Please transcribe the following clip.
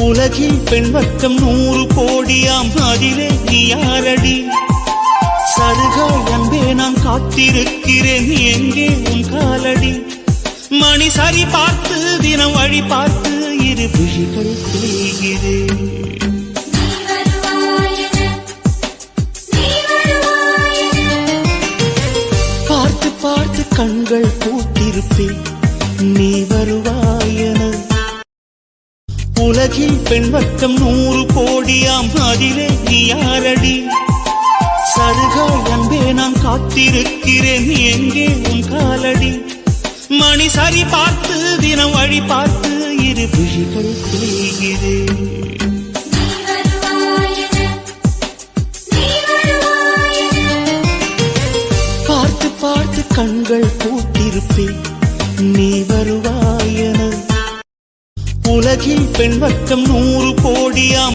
உலகில் பெண் வர்க்கம் நூறு கோடியாம் அதிலே நீ யாரடி? சருகாய் அன்பே நான் காத்திருக்கிறேன் எங்கே உன் காலடி? மணி சரி பார்த்து தினம் வழி பார்த்து இரு விழிகள் செய்கிறேன் பார்த்து பார்த்து கண்கள் பூத்திருப்பேன். நீ வருவாயென உலகில் பெண் வர்க்கம் நூறு கோடியாம். அதிலே நீ யாரடி? சருகாய் அன்பே நான் காத்திருக்கிறேன். எங்கே? உன் காலடி. மணி சரி பார்த்து தினம் வழி பார்த்து இரு விழிகள் செய்கிறேன் கண்கள் பூத்திருப்பேன் நீ வருவ உலகில் பெண் வர்க்கம் நூறு கோடியாம்